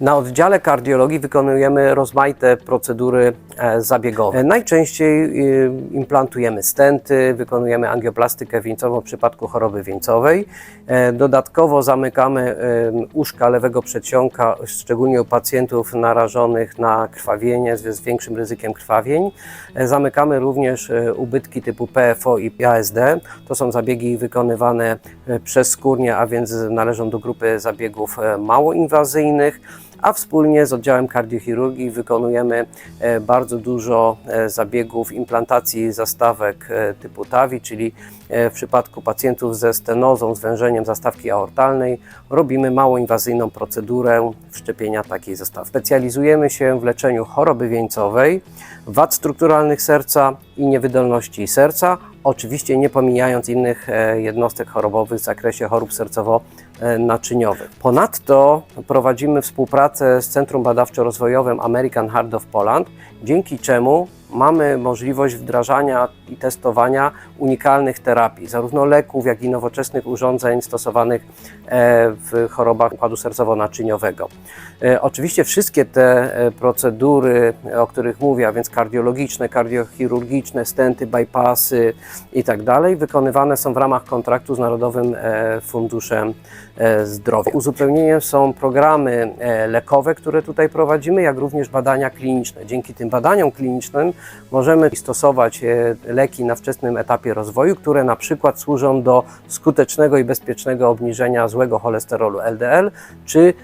Na oddziale kardiologii wykonujemy rozmaite procedury e, zabiegowe. Najczęściej e, implantujemy stenty, wykonujemy angioplastykę wieńcową w przypadku choroby wieńcowej. E, Dodatkowo zamykamy e, uszka lewego przedsionka, szczególnie u pacjentów narażonych na krwawienie z większym ryzykiem krwawień. E, Zamykamy również e, ubytki typu PFO i ASD. To są zabiegi wykonywane e, przezskórnie, a więc należą do grupy zabiegów mało inwazyjnych a wspólnie z oddziałem kardiochirurgii wykonujemy e, bardzo dużo e, zabiegów implantacji zastawek e, typu TAVI, czyli w przypadku pacjentów ze stenozą, zwężeniem zastawki aortalnej robimy mało inwazyjną procedurę wszczepienia takiej zastawki. Specjalizujemy się w leczeniu choroby wieńcowej, wad strukturalnych serca i niewydolności serca, oczywiście nie pomijając innych e, jednostek chorobowych w zakresie chorób sercowo-naczyniowych. Ponadto prowadzimy współpracę z Centrum Badawczo-Rozwojowym American Heart of Poland, dzięki czemu mamy możliwość wdrażania i testowania unikalnych terapii, zarówno leków, jak i nowoczesnych urządzeń stosowanych e, w chorobach układu sercowo-naczyniowego. E, Oczywiście wszystkie te e, procedury, o których mówię, a więc kardiologiczne, kardiochirurgiczne, stenty, bypassy i tak wykonywane są w ramach kontraktu z Narodowym Funduszem Zdrowia. Uzupełnieniem są programy lekowe, które tutaj prowadzimy, jak również badania kliniczne. Dzięki tym badaniom klinicznym możemy stosować e, leki na wczesnym etapie rozwoju, które na przykład służą do skutecznego i bezpiecznego obniżenia złego cholesterolu LDL, czy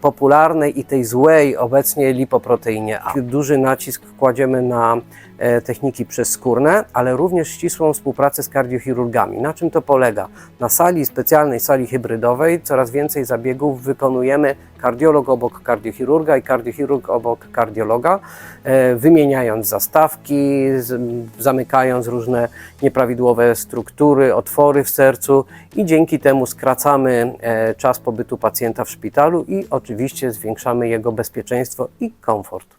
popularnej i tej złej obecnie lipoproteinie A. Duży nacisk kładziemy na e, techniki przezskórne, ale również ścisłą współpracę z kardiochirurgami. Na czym to polega? Na sali specjalnej, sali hybrydowej coraz więcej zabiegów wykonujemy kardiolog obok kardiochirurga i kardiochirurg obok kardiologa, e, wymieniając zastawki, zamykając różne nieprawidłowe struktury, otwory w sercu i dzięki temu skracamy e, czas pobytu pacjenta w szpitalu i oczywiście zwiększamy jego bezpieczeństwo i komfort.